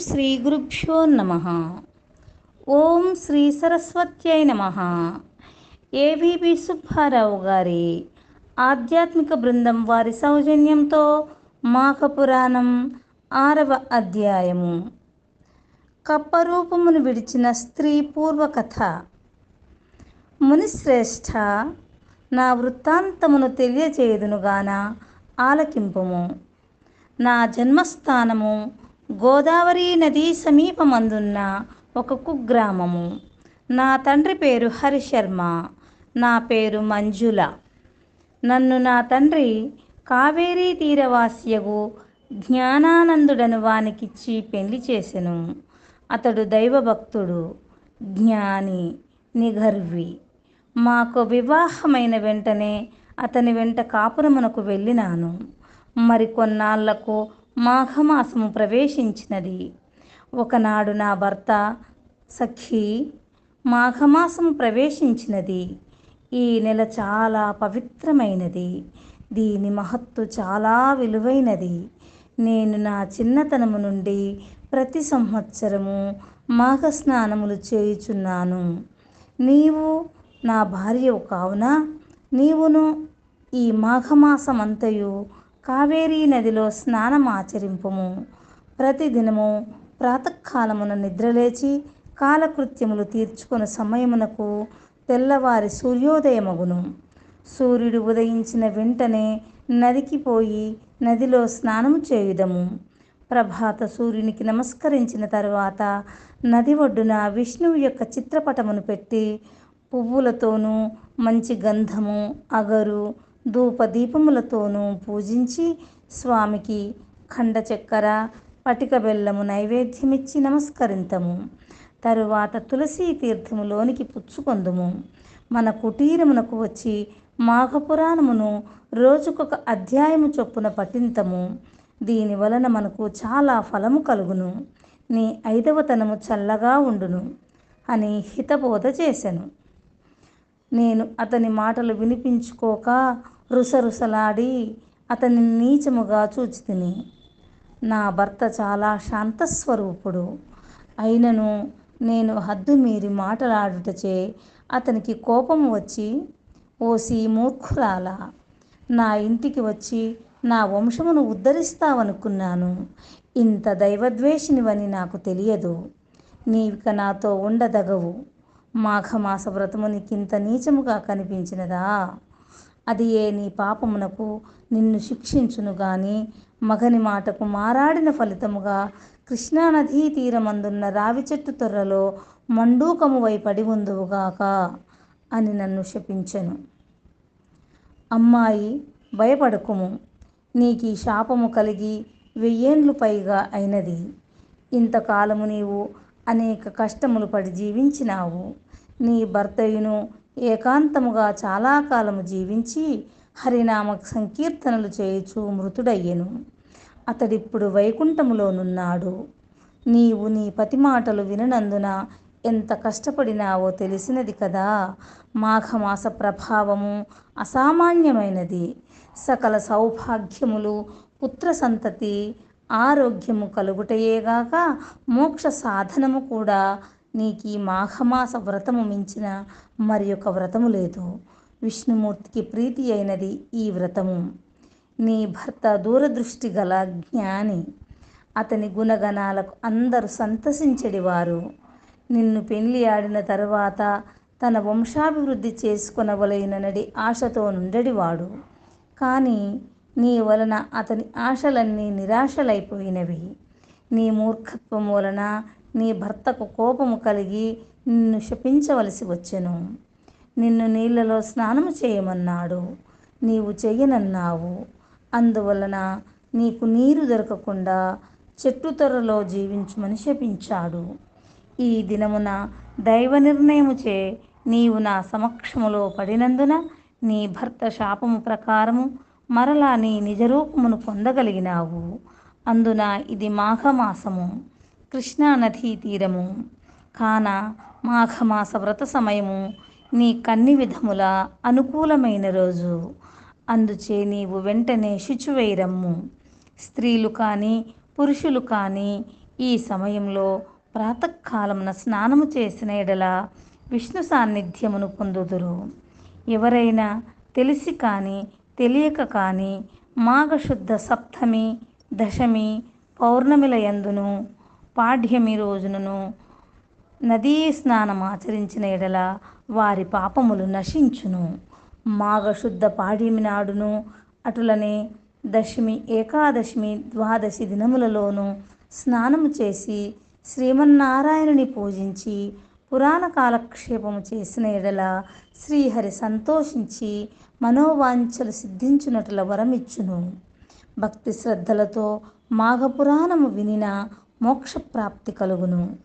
శ్రీ గురుభ్యో నమ. ఓం శ్రీ సరస్వత్యై నమ. ఏబిబి సుబ్బారావు గారి ఆధ్యాత్మిక బృందం వారి సౌజన్యంతో మాఘపురాణం ఆరవ అధ్యాయము. కప్పరూపమును విడిచిన స్త్రీ పూర్వకథ. మునిశ్రేష్ఠ నా వృత్తాంతమును తెలియచేయుదునుగాన ఆలకింపుము. నా జన్మస్థానము గోదావరి నది సమీపమందున్న ఒక కుగ్రామము. నా తండ్రి పేరు హరిశర్మ నా పేరు మంజుల. నన్ను నా తండ్రి కావేరీ తీరవాస్యగు జ్ఞానానందుడను వానికిచ్చి పెళ్ళి చేసెను. అతడు దైవభక్తుడు జ్ఞాని నిగర్వి మాకు వివాహమైన వెంటనే అతని వెంట కాపురమునకు వెళ్ళినాను. మరి కొన్నాళ్ళకు మాఘమాసము ప్రవేశించినది. ఒకనాడు నా భర్త సఖి మాఘమాసము ప్రవేశించినది. ఈ నెల చాలా పవిత్రమైనది. దీని మహత్తు చాలా విలువైనది. నేను నా చిన్నతనము నుండి ప్రతి సంవత్సరము మాఘ స్నానములు చేయుచున్నాను. నీవు నా భార్యవు కావున? నీవును ఈ మాఘమాసమంతయు కావేరీ నదిలో స్నానం ఆచరింపము. ప్రతిదినము ప్రాతకాలమున నిద్రలేచి కాలకృత్యములు తీర్చుకుని సమయమునకు తెల్లవారి సూర్యోదయమగును. సూర్యుడు ఉదయించిన వెంటనే నదికి పోయి నదిలో స్నానం చేయుదము. ప్రభాత సూర్యునికి నమస్కరించిన తరువాత నది ఒడ్డున విష్ణువు యొక్క చిత్రపటమును పెట్టి పువ్వులతోనూ మంచి గంధము అగరు ధూప దీపములతోనూ పూజించి స్వామికి ఖండ చక్కెర పటిక బెల్లము నైవేద్యమిచ్చి నమస్కరింతము. తరువాత తులసీ తీర్థములోనికి పుచ్చుకొందుము. మన కుటీరమునకు వచ్చి మాఘపురాణమును రోజుకొక అధ్యాయము చొప్పున పఠింతము. దీని వలన మనకు చాలా ఫలము కలుగును. నీ ఐదవతనము చల్లగా ఉండును అని హితబోధ చేశాను నేను అతని మాటలు వినిపించుకోక రుసరుసలాడి అతని నీచముగా చూచితిని. నా భర్త చాలా శాంతస్వరూపుడు. అయినను నేను హద్దు మీరి మాటలాడుటచే అతనికి కోపం వచ్చి ఓసి మూర్ఖురాల! నా ఇంటికి వచ్చి నా వంశమును ఉద్ధరిస్తావనుకున్నాను. ఇంత దైవద్వేషినివని నాకు తెలియదు. నీవిక నాతో ఉండదగవు. మాఘమాస వ్రతము నీకింత నీచముగా కనిపించినదా? అది ఏ నీ పాపమునకు నిన్ను శిక్షించును గాని. మగని మాటకు మారాడిన ఫలితముగా కృష్ణానదీ తీరమందున్న రావి చెట్టు తొర్రలో మండూకము వైపడి ఉందువుగాక అని నన్ను శపించెను. అమ్మాయి భయపడకుము. నీకు ఈ శాపము కలిగి వెయ్యేండ్లు పైగా అయినది. ఇంతకాలము నీవు అనేక కష్టములు పడి జీవించినావు. నీ భర్తయును ఏకాంతముగా చాలా కాలము జీవించి హరినామ సంకీర్తనలు చేయుచు మృతుడయ్యెను. అతడిప్పుడు వైకుంఠములోనున్నాడు. నీవు నీ పతి మాటలు విననందున ఎంత కష్టపడినావో తెలిసినది కదా. మాఘమాస ప్రభావము అసామాన్యమైనది. సకల సౌభాగ్యములు పుత్ర సంతతి ఆరోగ్యము కలుగుటయేగాక మోక్ష సాధనము కూడా నీకు ఈ మాఘమాస వ్రతము మించిన మరి ఒక వ్రతము లేదు. విష్ణుమూర్తికి ప్రీతి అయినది ఈ వ్రతము. నీ భర్త దూరదృష్టి గల జ్ఞాని. అతని గుణగణాలకు అందరూ సంతసించెడివారు. నిన్ను పెళ్ళి ఆడిన తరువాత తన వంశాభివృద్ధి చేసుకొనవలైననడి ఆశతో నుండడివాడు. కానీ నీ వలన అతని ఆశలన్నీ నిరాశలైపోయినవి. నీ మూర్ఖత్వం వలన నీ భర్తకు కోపము కలిగి నిన్ను శపించవలసి వచ్చెను. నిన్ను నీళ్ళలో స్నానము చేయమన్నాడు. నీవు చెయ్యనన్నావు. అందువలన నీకు నీరు దొరకకుండా చెట్టు త్వరలో జీవించుమని శపించాడు. ఈ దినమున దైవ నిర్ణయముచే నీవు నా సమక్షములో పడినందున నీ భర్త శాపము ప్రకారము మరలా నీ నిజరూపమును పొందగలిగినావు. అందున ఇది మాఘమాసము. కృష్ణానదీ తీరము కాన మాఘమాస వ్రత సమయము నీ కన్ని విధముల అనుకూలమైన రోజు. అందుచే నీవు వెంటనే శుచివైరమ్ము స్త్రీలు కానీ పురుషులు కానీ ఈ సమయంలో ప్రాతకాలమున స్నానము చేసిన ఎడల విష్ణు సాన్నిధ్యమును పొందుదురు. ఎవరైనా తెలిసి కానీ తెలియక కానీ మాఘశుద్ధ సప్తమి దశమి పౌర్ణమిల యందును పాడ్యమి రోజునను నదీ స్నానం ఆచరించిన ఎడల వారి పాపములు నశించును. మాఘశుద్ధ పాడ్యమి నాడును అటులనే దశమి ఏకాదశమి ద్వాదశి దినములలోనూ స్నానము చేసి శ్రీమన్నారాయణుని పూజించి పురాణ కాలక్షేపము చేసిన ఎడల శ్రీహరి సంతోషించి మనోవాంఛలు సిద్ధించునట్ల వరమిచ్చును. భక్తి శ్రద్ధలతో మాఘపురాణము వినిన మోక్షప్రాప్తి కలుగును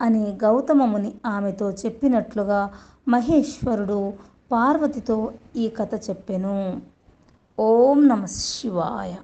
అని గౌతమముని ఆమెతో చెప్పినట్లుగా మహేశ్వరుడు పార్వతితో ఈ కథ చెప్పెను. ఓం నమ శివాయ.